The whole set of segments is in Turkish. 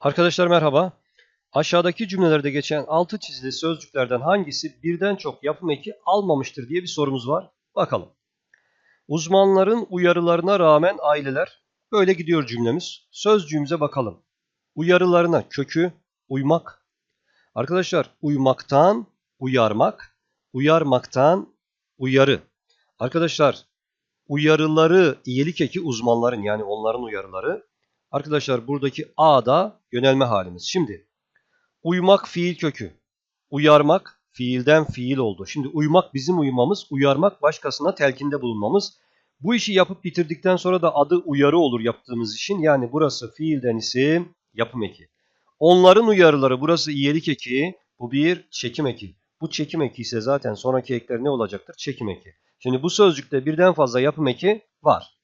Arkadaşlar merhaba. Aşağıdaki cümlelerde geçen altı çizili sözcüklerden hangisi birden çok yapım eki almamıştır diye bir sorumuz var. Bakalım. Uzmanların uyarılarına rağmen aileler böyle gidiyor cümlemiz. Sözcüğümüze bakalım. Uyarılarına kökü uymak. Arkadaşlar uymaktan uyarmak, uyarmaktan uyarı. Arkadaşlar uyarıları iyilik eki uzmanların yani onların uyarıları. Arkadaşlar buradaki A da yönelme halimiz. Şimdi uymak fiil kökü. Uyarmak fiilden fiil oldu. Şimdi uymak bizim uymamız, uyarmak başkasına telkinde bulunmamız. Bu işi yapıp bitirdikten sonra da adı uyarı olur yaptığımız işin. Yani burası fiilden isim, yapım eki. Onların uyarıları burası iyilik eki, bu bir çekim eki. Bu çekim eki ise zaten sonraki ekler ne olacaktır? Çekim eki. Şimdi bu sözcükte birden fazla yapım eki var.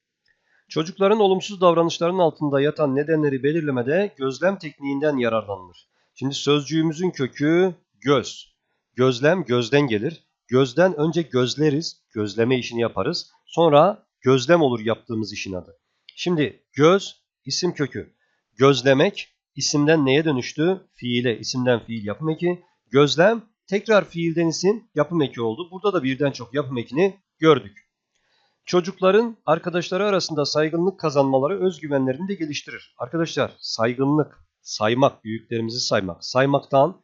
Çocukların olumsuz davranışlarının altında yatan nedenleri belirlemede gözlem tekniğinden yararlanılır. Şimdi sözcüğümüzün kökü göz. Gözlem gözden gelir. Gözden önce gözleriz, gözleme işini yaparız. Sonra gözlem olur yaptığımız işin adı. Şimdi göz isim kökü. Gözlemek isimden neye dönüştü? Fiile, isimden fiil yapım eki. Gözlem tekrar fiilden isim yapım eki oldu. Burada da birden çok yapım ekini gördük. Çocukların arkadaşları arasında saygınlık kazanmaları özgüvenlerini de geliştirir. Arkadaşlar saygınlık, saymak, büyüklerimizi saymak. Saymaktan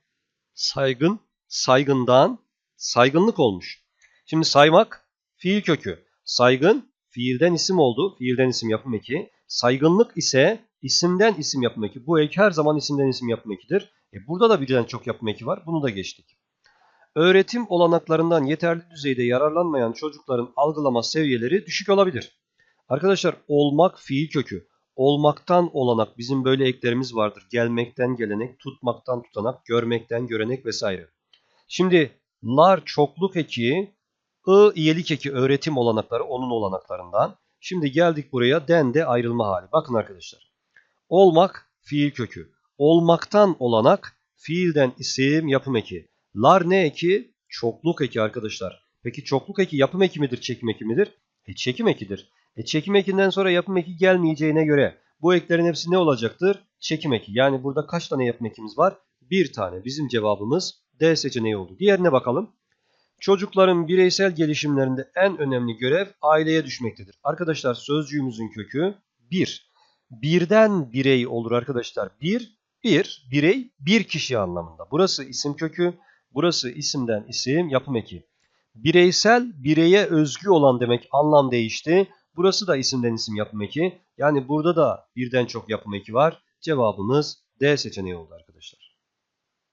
saygın, saygından saygınlık olmuş. Şimdi saymak fiil kökü. Saygın fiilden isim oldu. Fiilden isim yapım eki. Saygınlık ise isimden isim yapım eki. Bu ek her zaman isimden isim yapım ekidir. E burada da birden çok yapım eki var. Bunu da geçtik. Öğretim olanaklarından yeterli düzeyde yararlanmayan çocukların algılama seviyeleri düşük olabilir. Arkadaşlar olmak fiil kökü. Olmaktan olanak bizim böyle eklerimiz vardır. Gelmekten gelenek, tutmaktan tutanak, görmekten görenek vesaire. Şimdi lar çokluk eki, ı iyelik eki öğretim olanakları onun olanaklarından. Şimdi geldik buraya den de ayrılma hali. Bakın arkadaşlar. Olmak fiil kökü. Olmaktan olanak fiilden isim yapım eki. Lar ne eki? Çokluk eki arkadaşlar. Peki çokluk eki yapım eki midir, çekim eki midir? E çekim ekidir. E çekim ekinden sonra yapım eki gelmeyeceğine göre bu eklerin hepsi ne olacaktır? Çekim eki. Yani burada kaç tane yapım ekimiz var? Bir tane. Bizim cevabımız D seçeneği oldu. Diğerine bakalım. Çocukların bireysel gelişimlerinde en önemli görev aileye düşmektedir. Arkadaşlar sözcüğümüzün kökü bir. Birden birey olur arkadaşlar. Bir, bir, birey, bir kişi anlamında. Burası isim kökü. Burası isimden isim yapım eki. Bireysel bireye özgü olan demek anlam değişti. Burası da isimden isim yapım eki. Yani burada da birden çok yapım eki var. Cevabımız D seçeneği oldu arkadaşlar.